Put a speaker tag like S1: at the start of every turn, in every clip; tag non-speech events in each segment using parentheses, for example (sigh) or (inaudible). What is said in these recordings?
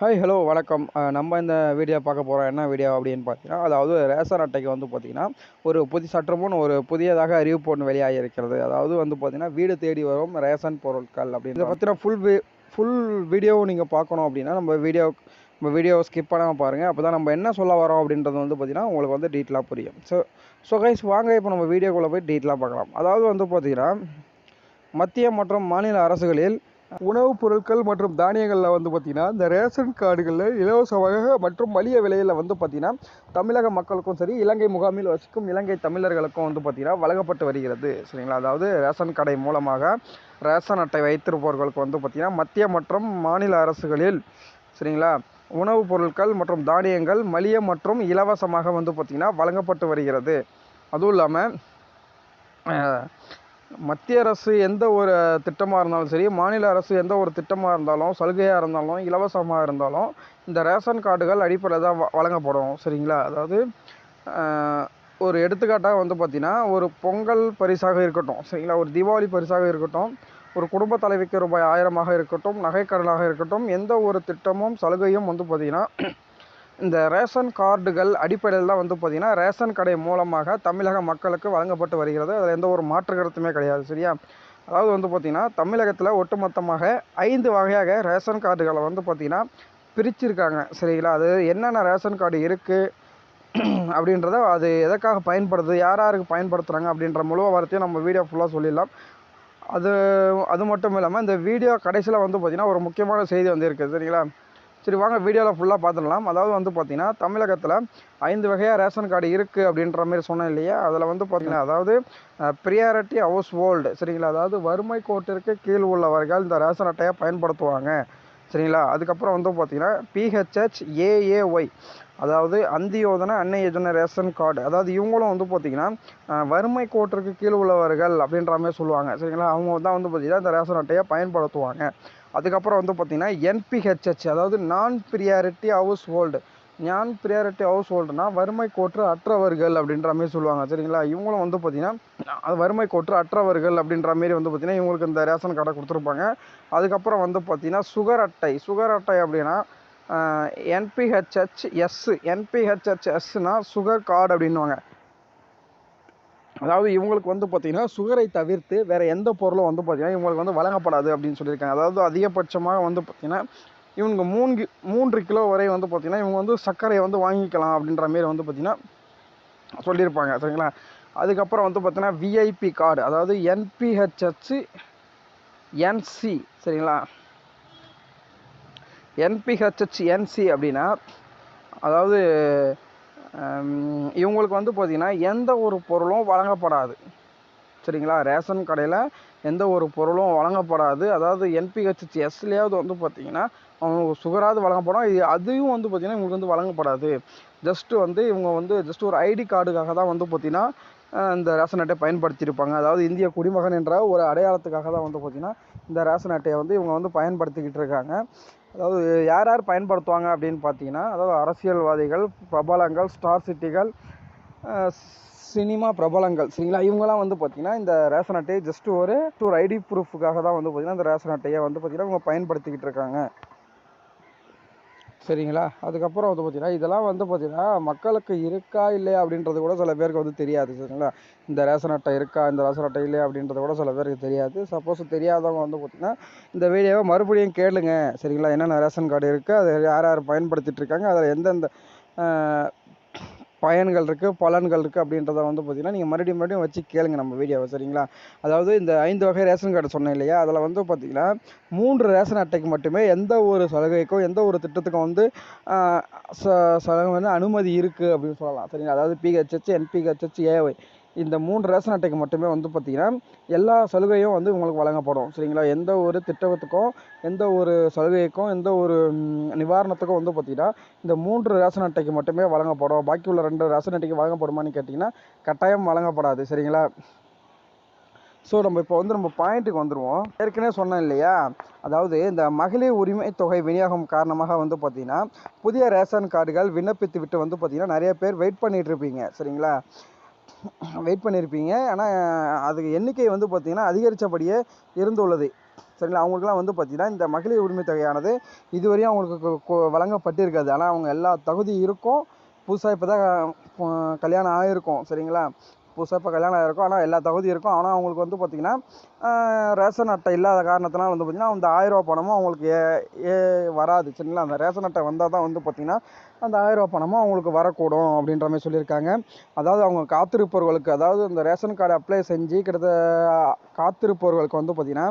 S1: Hi hello வணக்கம். நம்ம இந்த வீடியோ பார்க்க போகிறோம் என்ன வீடியோ அப்படின்னு பார்த்தீங்கன்னா அதாவது ரேஷன் அட்டைக்கு வந்து பார்த்தீங்கன்னா ஒரு புதி சற்று ஒரு புதியதாக அறிவிப்பு ஒன்று வெளியாகியிருக்கிறது. அதாவது வந்து பார்த்தீங்கன்னா வீடு தேடி வரும் ரேஷன் பொருட்கள் அப்படின்னு. பார்த்தீங்கன்னா பற்றின ஃபுல் ஃபுல் வீடியோவும் நீங்கள் பார்க்கணும் அப்படின்னா நம்ம வீடியோ நம்ம வீடியோ ஸ்கிப் பண்ணாமல் பாருங்கள் அப்போ தான் நம்ம என்ன சொல்ல வரோம் அப்படின்றது வந்து பார்த்தீங்கன்னா உங்களுக்கு வந்து டீட்டெயிலாக புரியும். ஸோ ஸோ கைஸ் வாங்க இப்போ நம்ம வீடியோக்குள்ளே போய் டீட்டெயிலாக பார்க்கலாம். அதாவது வந்து பார்த்தீங்கன்னா மத்திய மற்றும் மாநில அரசுகளில் உணவுப் பொருட்கள் மற்றும் தானியங்களில் வந்து பார்த்திங்கன்னா இந்த ரேஷன் கார்டுகளில் இலவசமாக மற்றும் மலிய விலையில் வந்து பார்த்திங்கன்னா தமிழக மக்களுக்கும் சரி இலங்கை முகாமில் வசிக்கும் இலங்கை தமிழர்களுக்கும் வந்து பார்த்திங்கன்னா வழங்கப்பட்டு வருகிறது. சரிங்களா? அதாவது ரேஷன் கடை மூலமாக ரேஷன் அட்டை வைத்திருப்பவர்களுக்கு வந்து பார்த்திங்கன்னா மத்திய மற்றும் மாநில அரசுகளில் சரிங்களா? உணவுப் பொருட்கள் மற்றும் தானியங்கள் மலிய மற்றும் இலவசமாக வந்து பார்த்திங்கன்னா வழங்கப்பட்டு வருகிறது. அதுவும் இல்லாமல் மத்திய அரசு எந்த ஒரு திட்டமாக இருந்தாலும் சரி மாநில அரசு எந்த ஒரு திட்டமாக இருந்தாலும் சலுகையாக இருந்தாலும் இலவசமாக இருந்தாலும் இந்த ரேஷன் கார்டுகள் அடிப்படையில் தான் வ- வழங்கப்படும். சரிங்களா? அதாவது ஒரு எடுத்துக்காட்டாக வந்து பார்த்திங்கன்னா ஒரு பொங்கல் பரிசாக இருக்கட்டும். சரிங்களா? ஒரு தீபாவளி பரிசாக இருக்கட்டும். ஒரு குடும்ப தலைவிக்கு ரூபாய் ஆயிரமாக இருக்கட்டும் நகைக்கடனாக இருக்கட்டும் எந்த ஒரு திட்டமும் சலுகையும் வந்து பார்த்திங்கன்னா இந்த ரேஷன் கார்டுகள் அடிப்படையில் தான் வந்து பார்த்திங்கன்னா ரேஷன் கடை மூலமாக தமிழக மக்களுக்கு வழங்கப்பட்டு வருகிறது. அதில் எந்த ஒரு மாற்று கருத்துமே கிடையாது சரியா? அதாவது வந்து பார்த்திங்கன்னா தமிழகத்தில் ஒட்டுமொத்தமாக ஐந்து வகையாக ரேஷன் கார்டுகளை வந்து பார்த்திங்கன்னா பிரிச்சுருக்காங்க சரிங்களா? அது என்னென்ன ரேஷன் கார்டு இருக்குது (clears throat) அப்படின்றத அது எதற்காக பயன்படுது யார் யாருக்கு பயன்படுத்துகிறாங்க அப்படின்ற முழு வார்த்தையும் நம்ம வீடியோ ஃபுல்லாக சொல்லிடலாம். அது அது மட்டும் இல்லாமல் இந்த வீடியோ கடைசியில் வந்து பார்த்திங்கன்னா ஒரு முக்கியமான செய்தி வந்து இருக்குது சரிங்களா? சரி வாங்க வீடியோவில் ஃபுல்லாக பார்த்துடலாம். அதாவது வந்து பார்த்திங்கன்னா தமிழகத்தில் ஐந்து வகையாக ரேஷன் கார்டு இருக்குது அப்படின்ற மாதிரி சொன்னேன் இல்லையா? அதில் வந்து பார்த்திங்கன்னா அதாவது ப்ரியாரிட்டி ஹவுஸ் ஹோல்டு சரிங்களா? அதாவது வறுமை கோட்டிற்கு கீழ் உள்ளவர்கள் இந்த ரேஷன் அட்டையை பயன்படுத்துவாங்க சரிங்களா? அதுக்கப்புறம் வந்து பார்த்திங்கன்னா பிஹெச்ஹெச் ஏஏஒய் அதாவது அந்தியோதன அன்னை யோஜனை ரேஷன் கார்டு. அதாவது இவங்களும் வந்து பார்த்திங்கன்னா வறுமை கோட்டிற்கு கீழ் உள்ளவர்கள் அப்படின்ற மாதிரி சொல்லுவாங்க சரிங்களா? அவங்க தான் வந்து பார்த்திங்கன்னா இந்த ரேஷன் அட்டையை பயன்படுத்துவாங்க. அதுக்கப்புறம் வந்து பார்த்திங்கன்னா என்பிஹெச்ஹெச் அதாவது non priority household non priority house ஹோல்டுனா வறுமை கோற்று அற்றவர்கள் அப்படின்ற மாதிரி சொல்லுவாங்க சரிங்களா? இவங்களும் வந்து பார்த்திங்கன்னா அது வறுமை கோற்று அற்றவர்கள் அப்படின்ற மாரி வந்து பார்த்திங்கன்னா இவங்களுக்கு இந்த ரேஷன் கார்டை கொடுத்துருப்பாங்க. அதுக்கப்புறம் வந்து பார்த்திங்கன்னா சுகர் அட்டை. சுகர் அட்டை அப்படின்னா என்பிஹெச்ஹெச் எஸ் என்பிஹெச்ஹெச் எஸ்னா சுகர் கார்டு அப்படின்னுவாங்க. அதாவது இவங்களுக்கு வந்து பார்த்திங்கன்னா சுகரை தவிர்த்து வேறு எந்த பொருளும் வந்து பார்த்திங்கன்னா இவங்களுக்கு வந்து வழங்கப்படாது அப்படின்னு சொல்லியிருக்காங்க. அதாவது அதிகபட்சமாக வந்து பார்த்திங்கன்னா இவங்க மூன்று மூன்று கிலோ வரை வந்து பார்த்திங்கன்னா இவங்க வந்து சர்க்கரையை வந்து வாங்கிக்கலாம் அப்படின்ற மாரி வந்து பார்த்திங்கன்னா சொல்லியிருப்பாங்க. சரிங்களா? அதுக்கப்புறம் வந்து பார்த்திங்கன்னா விஐபி கார்டு அதாவது என்பிஹெச்ஹெச் என்சி சரிங்களா? என்பிஹெச்ஹெச் என்சி அப்படின்னா அதாவது இவங்களுக்கு வந்து பார்த்திங்கன்னா எந்த ஒரு பொருளும் வழங்கப்படாது. சரிங்களா? ரேஷன் கடையில் எந்த ஒரு பொருளும் வழங்கப்படாது. அதாவது என்பிஹெச்ஹெச் எஸ்லேயாவது வந்து பார்த்திங்கன்னா அவங்களுக்கு சுகராவது வழங்கப்படும். இது அதையும் வந்து பார்த்திங்கன்னா இவங்களுக்கு வந்து வழங்கப்படாது. ஜஸ்ட்டு வந்து இவங்க வந்து ஜஸ்ட் ஒரு ஐடி கார்டுக்காக தான் வந்து பார்த்திங்கன்னா இந்த ரேஷன் அட்டையை பயன்படுத்தியிருப்பாங்க. அதாவது இந்திய குடிமகன் என்ற ஒரு அடையாளத்துக்காக தான் வந்து பார்த்திங்கன்னா இந்த ரேஷன் அட்டையை வந்து இவங்க வந்து பயன்படுத்திக்கிட்டு இருக்காங்க. அதாவது யார் யார் பயன்படுத்துவாங்க அப்படின்னு பார்த்தீங்கன்னா அதாவது அரசியல்வாதிகள் பிரபலங்கள் ஸ்டார் சிட்டிகள் சினிமா பிரபலங்கள் சரிங்களா? இவங்கெல்லாம் வந்து பார்த்திங்கன்னா இந்த ரேஷன் அட்டையை ஜஸ்ட் ஒரு ஒரு ஐடி ப்ரூஃபுக்காக தான் வந்து பார்த்திங்கன்னா இந்த ரேஷன் அட்டையை வந்து பார்த்திங்கன்னா இவங்க பயன்படுத்திக்கிட்டு இருக்காங்க. சரிங்களா? அதுக்கப்புறம் வந்து பார்த்திங்கன்னா இதெல்லாம் வந்து பார்த்திங்கன்னா மக்களுக்கு இருக்கா இல்லையா அப்படின்றது கூட சில பேருக்கு வந்து தெரியாது சரிங்களா? இந்த ரேஷன் அட்டை இருக்கா இந்த ரேஷன் அட்டை இல்லையா அப்படின்றது கூட சில பேருக்கு தெரியாது. சப்போஸ் தெரியாதவங்க வந்து பார்த்திங்கன்னா இந்த வீடியோவை மறுபடியும் கேளுங்க சரிங்களா? என்னென்ன ரேஷன் கார்டு இருக்குது அதை யார் யார் பயன்படுத்திகிட்ருக்காங்க அதில் எந்தெந்த பயன்கள் இருக்குது பலன்கள் இருக்குது அப்படின்றத வந்து பார்த்திங்கன்னா நீங்கள் மறுபடியும் மறுபடியும் வச்சு கேளுங்க நம்ம வீடியோவை சரிங்களா? அதாவது இந்த ஐந்து வகை ரேஷன் கார்டு சொன்னேன் இல்லையா? அதில் வந்து பார்த்திங்கன்னா மூன்று ரேஷன் அட்டைக்கு மட்டுமே எந்த ஒரு சலுகைக்கும் எந்த ஒரு திட்டத்துக்கும் வந்து ச- சலுகை வந்து அனுமதி இருக்குது அப்படின்னு சொல்லலாம் சரிங்களா? அதாவது பிஹெச்ஹெச் என்பிஹெச்ஹெச் ஏஒய் இந்த மூன்று ரேஷன் அட்டைக்கு மட்டுமே வந்து பார்த்திங்கன்னா எல்லா சலுகையும் வந்து உங்களுக்கு வழங்கப்படும். சரிங்களா? எந்த ஒரு திட்டத்துக்கும் எந்த ஒரு சலுகைக்கும் எந்த ஒரு நிவாரணத்துக்கும் வந்து பார்த்திங்கன்னா இந்த மூன்று ரேஷன் அட்டைக்கு மட்டுமே வழங்கப்படும். பாக்கி உள்ள ரெண்டு ரேஷன் அட்டைக்கு வழங்கப்படுமான்னு கேட்டிங்கன்னா கட்டாயம் வழங்கப்படாது. சரிங்களா? ஸோ நம்ம இப்போ வந்து நம்ம பாயிண்ட்டுக்கு வந்துடுவோம் ஏற்கனவே சொன்னேன் இல்லையா? அதாவது இந்த மகளிர் உரிமை தொகை விநியோகம் காரணமாக வந்து பார்த்திங்கன்னா புதிய ரேஷன் கார்டுகள் விண்ணப்பித்து விட்டு வந்து பார்த்திங்கன்னா நிறைய பேர் வெயிட் பண்ணிகிட்ருப்பீங்க இருப்பீங்க. சரிங்களா? வெயிட் பண்ணியிருப்பீங்க ஆனால் அதுக்கு எண்ணிக்கை வந்து பார்த்திங்கன்னா அதிகரித்தபடியே இருந்துள்ளது. சரிங்களா? அவங்களுக்குலாம் வந்து பார்த்திங்கன்னா இந்த மகளிர் உரிமை தொகையானது இதுவரையும் அவங்களுக்கு வழங்கப்பட்டிருக்காது. ஆனால் அவங்க எல்லா தகுதி இருக்கும். புதுசாக இப்போ தான் கல்யாணம் ஆகிருக்கும் சரிங்களா? புதுசாக இப்போ கல்யாணம் ஆகிருக்கும் ஆனால் எல்லா தகுதியும் இருக்கும். ஆனால் அவங்களுக்கு வந்து பார்த்திங்கன்னா ரேஷன் அட்டை இல்லாத காரணத்தினால வந்து பார்த்திங்கன்னா அந்த ஆயிரரூபா பணமும் அவங்களுக்கு ஏ ஏ வராது. சரிங்களா? அந்த ரேஷன் அட்டை வந்தால் தான் வந்து பார்த்திங்கன்னா அந்த ஆயிரரூபா பணமும் அவங்களுக்கு வரக்கூடும் அப்படின்ற மாதிரி சொல்லியிருக்காங்க. அதாவது அவங்க காத்திருப்பவர்களுக்கு அதாவது இந்த ரேஷன் கார்டு அப்ளை செஞ்சு கிட்டத்தட்ட காத்திருப்பவர்களுக்கு வந்து பார்த்திங்கன்னா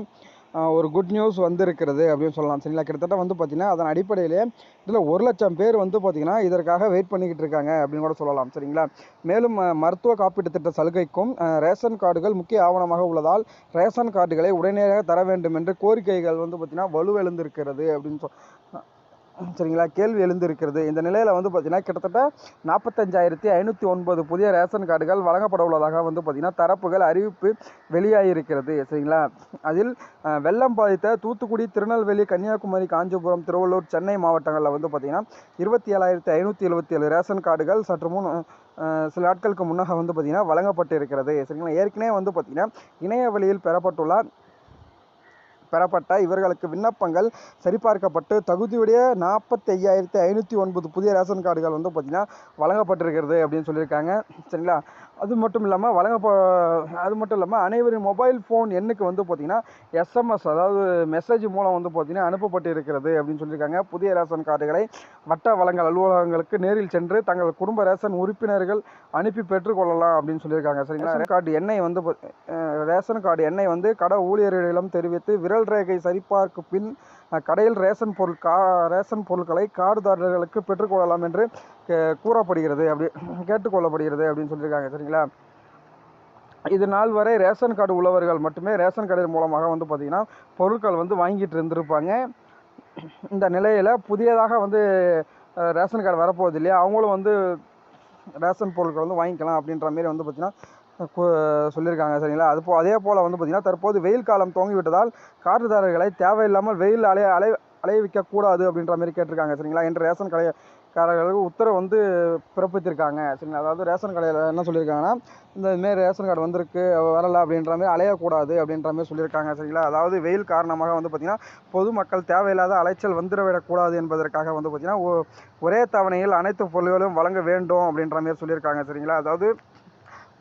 S1: ஒரு குட் நியூஸ் வந்திருக்கிறது அப்படின்னு சொல்லலாம். சரிங்களா? கிட்டத்தட்ட வந்து பார்த்திங்கன்னா அதன் அடிப்படையிலே இதில் ஒரு லட்சம் பேர் வந்து பார்த்திங்கன்னா இதற்காக வெயிட் பண்ணிக்கிட்டு இருக்காங்க அப்படின்னு கூட சொல்லலாம். சரிங்களா? மேலும் மருத்துவ காப்பீட்டு திட்ட சலுகைக்கும் ரேஷன் கார்டுகள் முக்கிய ஆவணமாக உள்ளதால் ரேஷன் கார்டுகளை உடனடியாக தர வேண்டும் என்று கோரிக்கைகள் வந்து பார்த்திங்கன்னா வலுவெழுந்திருக்கிறது அப்படின்னு சொல் சரிங்களா? கேள்வி எழுந்திருக்கிறது. இந்த நிலையில் வந்து பார்த்திங்கன்னா கிட்டத்தட்ட நாற்பத்தஞ்சாயிரத்தி ஐநூற்றி ஒன்பது புதிய ரேஷன் கார்டுகள் வழங்கப்பட உள்ளதாக வந்து பார்த்திங்கன்னா தரப்புகள் அறிவிப்பு வெளியாகியிருக்கிறது. சரிங்களா? அதில் வெள்ளம் பாதித்த தூத்துக்குடி திருநெல்வேலி கன்னியாகுமரி காஞ்சிபுரம் திருவள்ளூர் சென்னை மாவட்டங்களில் வந்து பார்த்திங்கன்னா இருபத்தி ஏழாயிரத்தி ஐநூற்றி எழுபத்தி ஏழு ரேஷன் கார்டுகள் சற்று முன் சில நாட்களுக்கு முன்னாக வந்து பார்த்திங்கன்னா வழங்கப்பட்டு இருக்கிறது சரிங்களா? ஏற்கனவே வந்து பார்த்திங்கன்னா இணைய வழியில் பெறப்பட்டுள்ள பெறப்பட்ட இவர்களுக்கு விண்ணப்பங்கள் சரிபார்க்கப்பட்டு தகுதியுடைய நாற்பத்தி ஐயாயிரத்தி ஐநூற்றி ஒன்பது புதிய ரேஷன் கார்டுகள் வந்து பார்த்திங்கன்னா வழங்கப்பட்டிருக்கிறது அப்படின்னு சொல்லியிருக்காங்க. சரிங்களா? அது மட்டும் இல்லாமல் வழங்க அது மட்டும் இல்லாமல் அனைவரின் மொபைல் ஃபோன் எண்ணுக்கு வந்து பார்த்திங்கன்னா எஸ்எம்எஸ் அதாவது மெசேஜ் மூலம் வந்து பார்த்திங்கன்னா அனுப்பப்பட்டு இருக்கிறது அப்படின்னு சொல்லியிருக்காங்க. புதிய ரேஷன் கார்டுகளை வட்ட வழங்கல் அலுவலகங்களுக்கு நேரில் சென்று தங்கள் குடும்ப ரேஷன் உறுப்பினர்கள் அனுப்பி பெற்றுக்கொள்ளலாம் அப்படின்னு சொல்லியிருக்காங்க. சரிங்களா? கார்டு எண்ணை வந்து ரேஷன் கார்டு எண்ணை வந்து கடை ஊழியர்களிடம் தெரிவித்து விரல் ரேகை சரிபார்க்கு பின் கடையில் ரேஷன் பொருள் கா ரேஷன் பொருட்களை கார்டுதாரர்களுக்கு பெற்றுக்கொள்ளலாம் என்று கூறப்படுகிறது. அப்படி கேட்டுக்கொள்ளப்படுகிறது அப்படின்னு சொல்லியிருக்காங்க. சரிங்களா? இது நாள் வரை ரேஷன் கார்டு உள்ளவர்கள் மட்டுமே ரேஷன் கடையின் மூலமாக வந்து பார்த்திங்கன்னா பொருட்கள் வந்து வாங்கிட்டு இருந்திருப்பாங்க. இந்த நிலையில் புதியதாக வந்து ரேஷன் கார்டு வரப்போகுது இல்லையா? அவங்களும் வந்து ரேஷன் பொருட்கள் வந்து வாங்கிக்கலாம் அப்படின்ற மாரி வந்து பார்த்திங்கன்னா கு- சொல்லியிருக்காங்க சரிங்களா? அது போ அதே போல் வந்து பார்த்திங்கன்னா தற்போது வெயில் காலம் தோங்கிவிட்டதால் விட்டதால் தேவையில்லாமல் வெயில் அலைய அலை அலைவிக்க கூடாது அப்படின்ற மாதிரி கேட்டிருக்காங்க சரிங்களா? என்று ரேஷன் கடை காரர்களுக்கு உத்தரவு வந்து பிறப்பித்திருக்காங்க சரிங்களா? அதாவது ரேஷன் கடையில் என்ன சொல்லியிருக்காங்கன்னா இந்த மாரி ரேஷன் கார்டு வந்திருக்கு வரலை அப்படின்ற மாதிரி அலையக்கூடாது அப்படின்ற மாதிரி சொல்லியிருக்காங்க சரிங்களா? அதாவது வெயில் காரணமாக வந்து பார்த்திங்கன்னா பொதுமக்கள் தேவையில்லாத அலைச்சல் வந்துடவிடக்கூடாது என்பதற்காக வந்து பார்த்திங்கன்னா ஒ- ஒரே தவணையில் அனைத்து பொருள்களும் வழங்க வேண்டும் அப்படின்ற மாதிரி சொல்லியிருக்காங்க சரிங்களா? அதாவது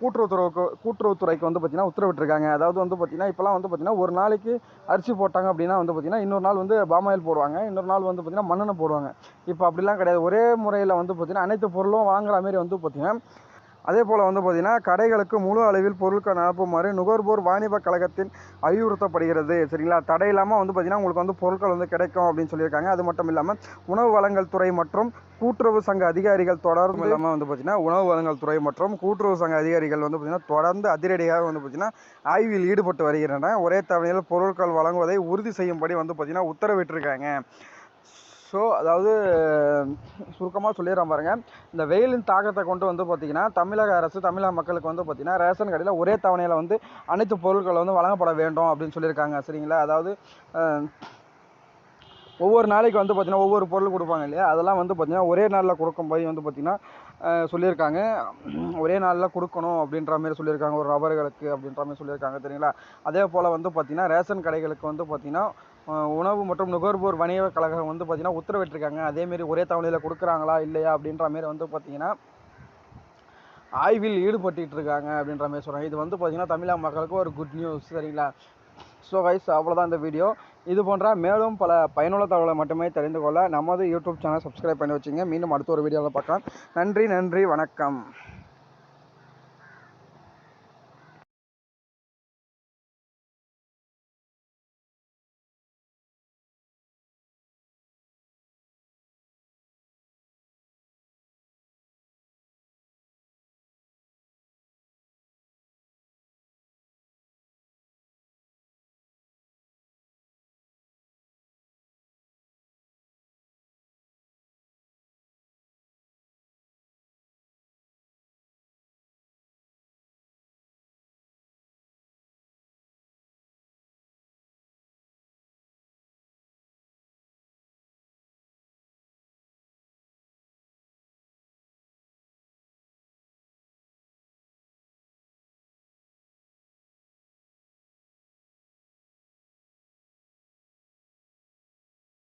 S1: கூட்டுறவுத்துறைக்கு கூட்டுறவுத்துறைக்கு வந்து பார்த்திங்கன்னா உத்தரவிட்டிருக்காங்க. அதாவது வந்து பார்த்திங்கன்னா இப்போலாம் வந்து பார்த்திங்கன்னா ஒரு நாளைக்கு அரிசி போட்டாங்க அப்படின்னா வந்து பார்த்திங்கன்னா இன்னொரு நாள் வந்து பாமாயில் போடுவாங்க. இன்னொரு நாள் வந்து பார்த்திங்கன்னா மண்ணெண்ணெய் போடுவாங்க. இப்போ அப்படிலாம் கிடையாது. ஒரே முறையில் வந்து பார்த்திங்கன்னா அனைத்து பொருளும் வாங்குற மாதிரி வந்து பார்த்திங்கன்னா அதே போல் வந்து பார்த்திங்கன்னா கடைகளுக்கு முழு அளவில் பொருட்கள் அனுப்புமாறு நுகர்வோர் வாணிப கழகத்தின் அறிவுறுத்தப்படுகிறது. சரிங்களா? தடை இல்லாமல் வந்து பார்த்திங்கன்னா உங்களுக்கு வந்து பொருட்கள் வந்து கிடைக்கும் அப்படின்னு சொல்லியிருக்காங்க. அது மட்டும் இல்லாமல் உணவு வழங்கல் துறை மற்றும் கூட்டுறவு சங்க அதிகாரிகள் தொடர்ந்து இல்லாமல் வந்து பார்த்திங்கன்னா உணவு வழங்கல் துறை மற்றும் கூட்டுறவு சங்க அதிகாரிகள் வந்து பார்த்திங்கன்னா தொடர்ந்து அதிரடியாக வந்து பார்த்திங்கன்னா ஆய்வில் ஈடுபட்டு வருகின்றன ஒரே தவணையில் பொருட்கள் வழங்குவதை உறுதி செய்யும்படி வந்து பார்த்திங்கன்னா உத்தரவிட்டிருக்காங்க. ஸோ அதாவது சுருக்கமாக சொல்லிடுறேன் பாருங்கள் இந்த வெயிலின் தாக்கத்தை கொண்டு வந்து பார்த்திங்கன்னா தமிழக அரசு தமிழக மக்களுக்கு வந்து பார்த்திங்கன்னா ரேஷன் கடையில் ஒரே தவணையில் வந்து அனைத்து பொருட்கள் வந்து வழங்கப்பட வேண்டும் அப்படின்னு சொல்லியிருக்காங்க. சரிங்களா? அதாவது ஒவ்வொரு நாளைக்கு வந்து பார்த்திங்கன்னா ஒவ்வொரு பொருள் கொடுப்பாங்க இல்லையா? அதெல்லாம் வந்து பார்த்திங்கன்னா ஒரே நாளில் கொடுக்கும் போய் வந்து பார்த்திங்கன்னா சொல்லியிருக்காங்க. ஒரே நாளில் கொடுக்கணும் அப்படின்ற மாதிரி சொல்லியிருக்காங்க. ஒரு நபர்களுக்கு அப்படின்ற மாதிரி சொல்லியிருக்காங்க. சரிங்களா? அதே போல் வந்து பார்த்திங்கன்னா ரேஷன் கடைகளுக்கு வந்து பார்த்திங்கன்னா உணவு மற்றும் நுகர்வோர் வணிக கழகம் வந்து பார்த்திங்கன்னா உத்தரவிட்டிருக்காங்க. அதேமாரி ஒரே தவணையில் கொடுக்குறாங்களா இல்லையா அப்படின்ற மாரி வந்து பார்த்திங்கன்னா ஆய்வில் ஈடுபட்டுட்டு இருக்காங்க அப்படின்ற மாதிரி சொல்கிறாங்க இது வந்து பார்த்திங்கன்னா தமிழக மக்களுக்கு ஒரு குட் நியூஸ் சரிங்களா? ஸோ கைஸ் அவ்வளோதான் இந்த வீடியோ இது போன்ற மேலும் பல பயனுள்ள தகவலை மட்டுமே தெரிந்து கொள்ள நமது யூடியூப் சேனல் சப்ஸ்கிரைப் பண்ணி வச்சுங்க. மீண்டும் அடுத்த ஒரு வீடியோவில் பார்க்கலாம். நன்றி நன்றி வணக்கம்.